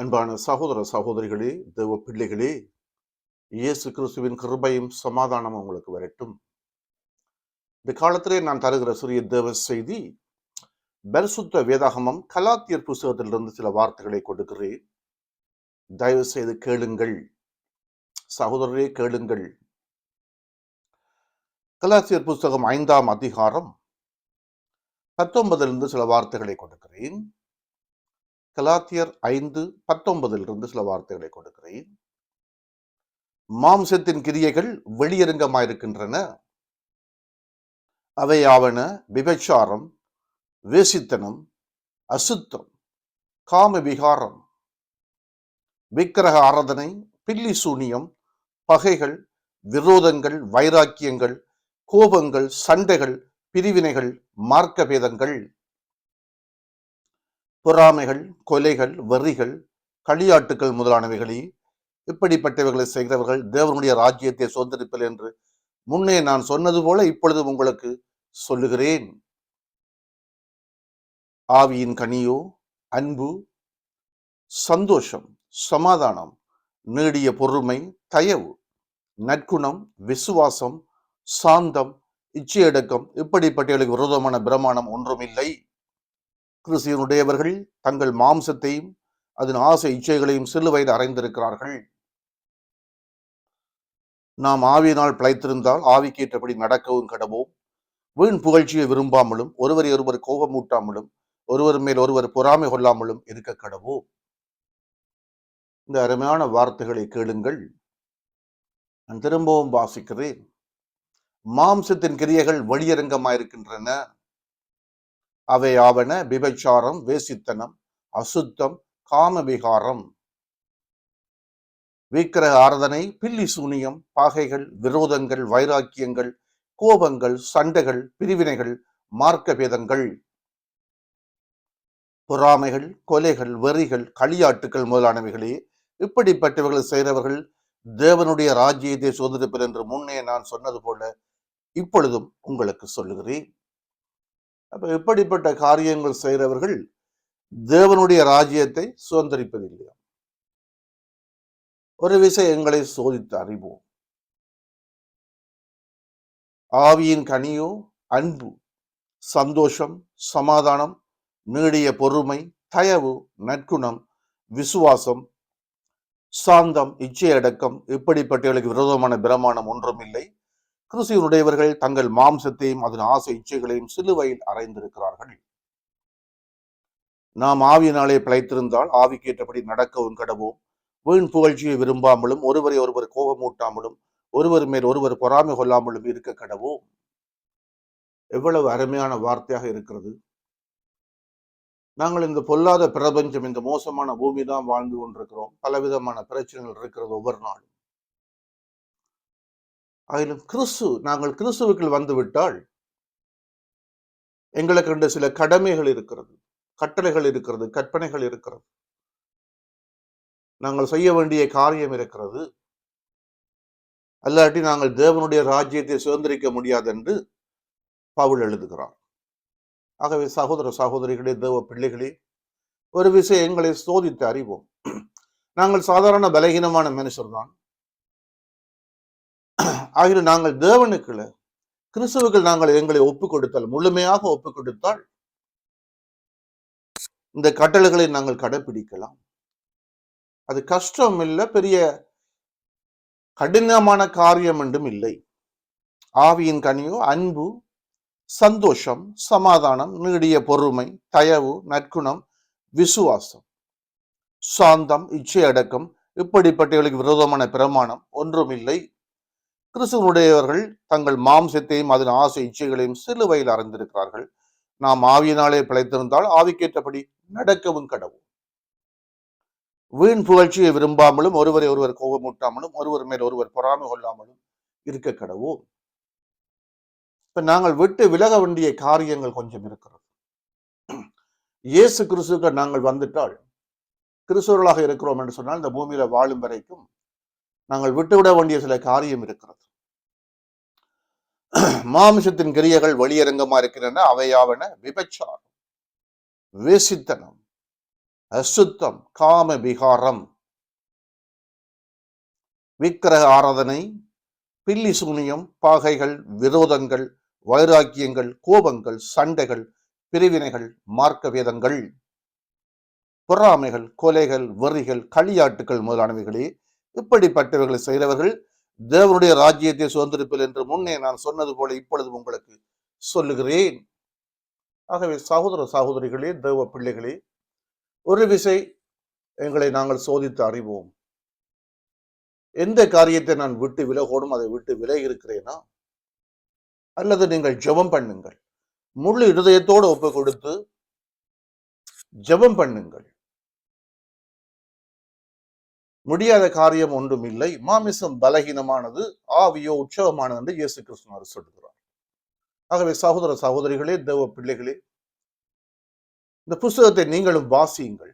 அன்பான சகோதர சகோதரிகளே தேவ பிள்ளைகளே இயேசு கிறிஸ்துவின் கிருபையும் சமாதானமும் உங்களுக்கு வரட்டும். இந்த காலத்திலே நான் தருகிற சிறிய தேவ செய்தி பரிசுத்த வேதாகமம் கலாத்தியர் புஸ்தகத்திலிருந்து சில வார்த்தைகளை கொடுக்கிறேன். தயவு செய்து கேளுங்கள். சகோதரரே கேளுங்கள். கலாத்தியர் புஸ்தகம் ஐந்தாம் அதிகாரம் பத்தொன்பதிலிருந்து சில வார்த்தைகளை கொடுக்கிறேன். கலாத்தியர் ஐந்து பத்தொன்பதிலிருந்து சில வார்த்தைகளை கொடுக்கிறேன். மாம்சத்தின் கிரியைகள் வெளியரங்கமாயிருக்கின்றன. அவையாவன விபச்சாரம் வேசித்தனம் அசுத்தம் காம விகாரம் விக்கிரக ஆராதனை பில்லி சூனியம் பகைகள் விரோதங்கள் வைராக்கியங்கள் கோபங்கள் சண்டைகள் பிரிவினைகள் மார்க்க பேதங்கள் பொறாமைகள் கொலைகள் வரிகள் களியாட்டுக்கள் முதலானவைகளை இப்படிப்பட்டவைகளை செய்கிறவர்கள் தேவனுடைய ராஜ்யத்தை சுதந்திரிப்பல் என்று முன்னே நான் சொன்னது போல இப்பொழுது உங்களுக்கு சொல்லுகிறேன். ஆவியின் கனியோ அன்பு சந்தோஷம் சமாதானம் நீடிய பொறுமை தயவு நற்குணம் விசுவாசம் சாந்தம் இச்சையடக்கம் இப்படிப்பட்டவர்களுக்கு விரோதமான பிரமாணம் ஒன்றுமில்லை. கிறிஸ்தியனுடையவர்கள் தங்கள் மாம்சத்தையும் அதன் ஆசை இச்சைகளையும் சிலுவையில் அறைந்திருக்கிறார்கள். நாம் ஆவியினால் பிழைத்திருந்தால் ஆவிக்கேற்றபடி நடக்கவும் கடவோம். வீண் புகழ்ச்சியை விரும்பாமலும் ஒருவரை ஒருவர் கோபமூட்டாமலும் ஒருவர் மேல் ஒருவர் பொறாமை கொள்ளாமலும் இருக்க கடவோம். இந்த அருமையான வார்த்தைகளை கேளுங்கள். நான் திரும்பவும் வாசிக்கிறேன். மாம்சத்தின் கிரியைகள் வெளியரங்கமாயிருக்கின்றன அவையாவன விபச்சாரம் வேசித்தனம் அசுத்தம் காமவிகாரம். விக்கிரக ஆராதனை பில்லி சூனியம் பாகைகள் விரோதங்கள் வைராக்கியங்கள் கோபங்கள் சண்டைகள் பிரிவினைகள் மார்க்க பேதங்கள் பொறாமைகள் கொலைகள் வெறிகள் களியாட்டுக்கள் முதலானவைகளே இப்படிப்பட்டவர்களை செய்கிறவர்கள் தேவனுடைய ராஜ்யத்தை சோதரிப்பர் என்று முன்னே நான் சொன்னது போல இப்பொழுதும் உங்களுக்கு சொல்லுகிறேன். அப்போ இப்படிப்பட்ட காரியங்கள் செய்கிறவர்கள் தேவனுடைய ராஜ்யத்தை சுதந்திரிப்பதில்லையா? ஒரு விஷயங்களை சோதித்து அறிவோம். ஆவியின் கனியோ அன்பு சந்தோஷம் சமாதானம் நீடிய பொறுமை தயவு நற்குணம் விசுவாசம் சாந்தம் இச்சையடக்கம் இப்படிப்பட்டவர்களுக்கு விரோதமான பிரமாணம் ஒன்றும் இல்லை. கிறிஸ்துவனுடையவர்கள் தங்கள் மாம்சத்தையும் அதன் ஆசை இச்சைகளையும் சிலுவையில் அறைந்திருக்கிறார்கள். நாம் ஆவியினாலே பிழைத்திருந்தால் ஆவிக்கேற்றபடி நடக்கவும் கடவோம். வீண் புகழ்ச்சியை விரும்பாமலும் ஒருவரை ஒருவர் கோபமூட்டாமலும் ஒருவர் மேல் ஒருவர் பொறாமை கொள்ளாமலும் இருக்க கடவோம். எவ்வளவு அருமையான வார்த்தையாக இருக்கிறது. நாங்கள் இந்த பொல்லாத பிரபஞ்சம் இந்த மோசமான பூமி தான் வாழ்ந்து கொண்டிருக்கிறோம். பலவிதமான பிரச்சனைகள் இருக்கிறது ஒவ்வொரு நாளும். ஆயினும் கிறிஸ்து நாங்கள் கிறிஸ்துவுக்குள் வந்துவிட்டால் எங்களுக்கு ரெண்டு சில கடமைகள் இருக்கிறது கட்டளைகள் இருக்கிறது கற்பனைகள் இருக்கிறது. நாங்கள் செய்ய வேண்டிய காரியம் இருக்கிறது. அல்லாட்டி நாங்கள் தேவனுடைய ராஜ்யத்தை சுதந்திரிக்க முடியாது என்று பவுல் எழுதுகிறார். ஆகவே சகோதர சகோதரிகளே தேவ பிள்ளைகளே ஒரு விஷயம் எங்களை சோதித்து அறிவோம். நாங்கள் சாதாரண பலகீனமான மனுஷர்தான். ஆகிய நாங்கள் தேவனுக்குள்ள கிறிஸ்துவுக்குள் நாங்கள் எங்களை ஒப்பு கொடுத்தால் முழுமையாக ஒப்பு கொடுத்தால் இந்த கட்டளைகளை நாங்கள் கடைபிடிக்கலாம் அது கஷ்டம் இல்லை பெரிய கடினமான காரியம் என்றும் இல்லை. ஆவியின் கனியோ அன்பு சந்தோஷம் சமாதானம் நீடிய பொறுமை தயவு நற்குணம் விசுவாசம் சாந்தம் இச்சை அடக்கம் இப்படிப்பட்டவர்களுக்கு விரோதமான பிரமாணம் ஒன்றும் இல்லை கிறிஸ்துவனுடையவர்கள் தங்கள் மாம்சத்தையும் அதன் ஆசை இச்சைகளையும் சிலுவையில் அறிந்திருக்கிறார்கள். நாம் ஆவியினாலே பிழைத்திருந்தால் ஆவிக்கேற்றபடி நடக்கவும் கடவும். வீண் புகழ்ச்சியை விரும்பாமலும் ஒருவரை ஒருவர் கோபமூட்டாமலும் ஒருவர் மேல் ஒருவர் பொறாமை கொள்ளாமலும் இருக்க கடவும். இப்ப நாங்கள் விட்டு விலக வேண்டிய காரியங்கள் கொஞ்சம் இருக்கிறது. இயேசு கிறிஸ்துக்கு நாங்கள் வந்துட்டால் கிறிஸ்துவர்களாக இருக்கிறோம் என்று சொன்னால் இந்த பூமியில வாழும் வரைக்கும் நாங்கள் விட்டுவிட வேண்டிய சில காரியம் இருக்கிறது. மாமிசத்தின் கிரியைகள் வெளியரங்கமா இருக்கின்றன அவையாவன விபச்சாரம் வேசித்தனம் அசுத்தம் காம விகாரம் விக்கிரக ஆராதனை பில்லி சூனியம் பாகைகள் விரோதங்கள் வைராக்கியங்கள் கோபங்கள் சண்டைகள் பிரிவினைகள் மார்க்க வேதங்கள் பொறாமைகள் கொலைகள் வெறிகள் களியாட்டுகள் முதலானவைகளே இப்படிப்பட்டவர்களை செய்தவர்கள் தேவனுடைய ராஜ்யத்தை சுதந்திரிப்பில் என்று முன்னே நான் சொன்னது போல இப்பொழுது உங்களுக்கு சொல்லுகிறேன். ஆகவே சகோதர சகோதரிகளே தேவ பிள்ளைகளே ஒரு விசை எங்களை நாங்கள் சோதித்து அறிவோம். எந்த காரியத்தை நான் விட்டு விலகோடும் அதை விட்டு விலகி இருக்கிறேனா அல்லது நீங்கள் ஜெபம் பண்ணுங்கள். முழு இருதயத்தோடு ஒப்பு கொடுத்து ஜெபம் பண்ணுங்கள். முடியாத காரியம் ஒன்றும் இல்லை. மாமிசம் பலகீனமானது ஆவியோ உற்சவமானது என்று இயேசு கிருஷ்ணர் சொல்கிறார் ஆகவே சகோதர சகோதரிகளே தேவ பிள்ளைகளே இந்த புஸ்தகத்தை நீங்களும் வாசியுங்கள்.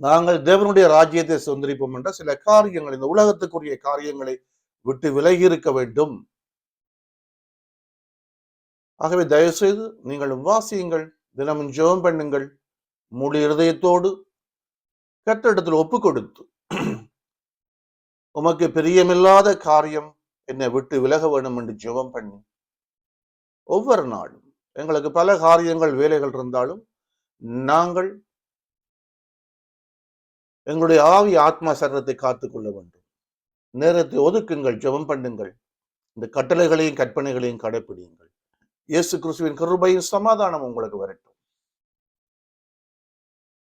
நாங்கள் தேவனுடைய ராஜ்யத்தை சுதந்திரிப்போம் என்ற சில காரியங்கள் இந்த உலகத்துக்குரிய காரியங்களை விட்டு விலகி இருக்க வேண்டும். ஆகவே தயவுசெய்து நீங்களும் வாசியுங்கள் தினமும் ஜெபம் பண்ணுங்கள் முழு இருதயத்தோடு கற்றிடத்தில் ஒப்பு கொடுத்து உமக்கு பிரியமில்லாத காரியம் என்னை விட்டு விலக வேண்டும் என்று ஜெபம் பண்ணி. ஒவ்வொரு நாளும் எங்களுக்கு பல காரியங்கள் வேலைகள் இருந்தாலும் நாங்கள் எங்களுடைய ஆவி ஆத்மா சரத்தை காத்துக்கொள்ள வேண்டும். நேரத்தை ஒதுக்குங்கள் ஜெபம் பண்ணுங்கள். இந்த கட்டளைகளையும் கற்பனைகளையும் கடைப்பிடியுங்கள். இயேசு கிறிஸ்துவின் கருபையும் சமாதானம் உங்களுக்கு வரட்டும்.